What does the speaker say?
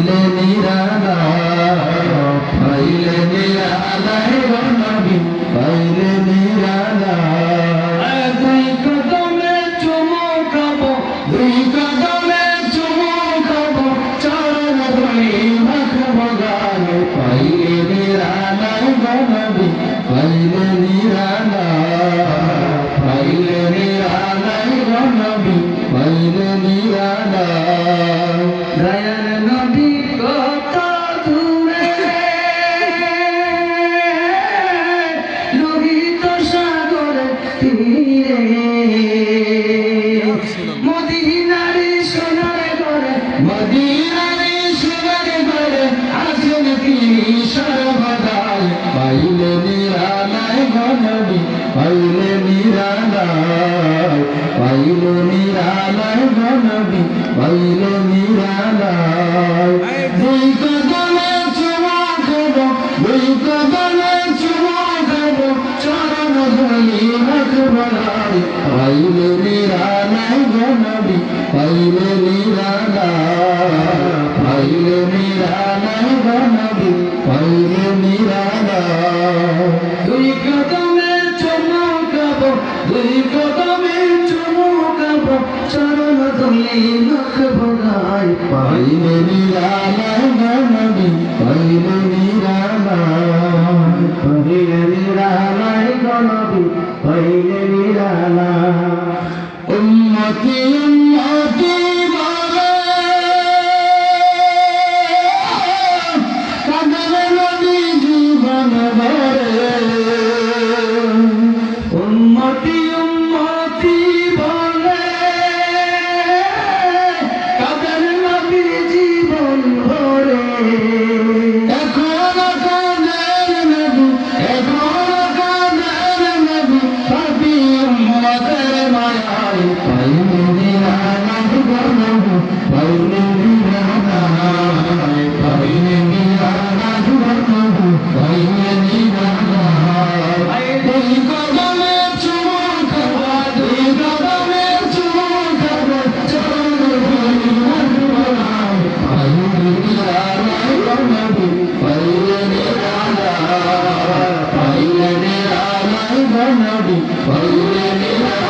পাইলে নিরালা পাইলে নিরালা নবী পাইলে নিরালা। দুই কদমে চুমু খাব দুই কদমে চুমু খাব চরণ ধরে মাখবো গায়ে পাইলে নিরালা নবী পাইলে পাইলে নিরালায় গনবী পাইলে নিরালায়। পাইলে নিরালায় গনবী পাইলে নিরালায়। দুই কদমে চুমা খাব দুই কদমে চুমা খাব চরণ ধরি রাখব রাই পাইলে নিরালায় গনবী পাইলে নিরালায় কদমে চুমা খাব দুই কদমে চুমা খাব চরণ ধরি রাখব রাই পাইলে নিরালায় গনবী পাইলে নিরালায় পাইলে নিরালায় গনবী পাইলে নিরালায় উম্মতি Amém.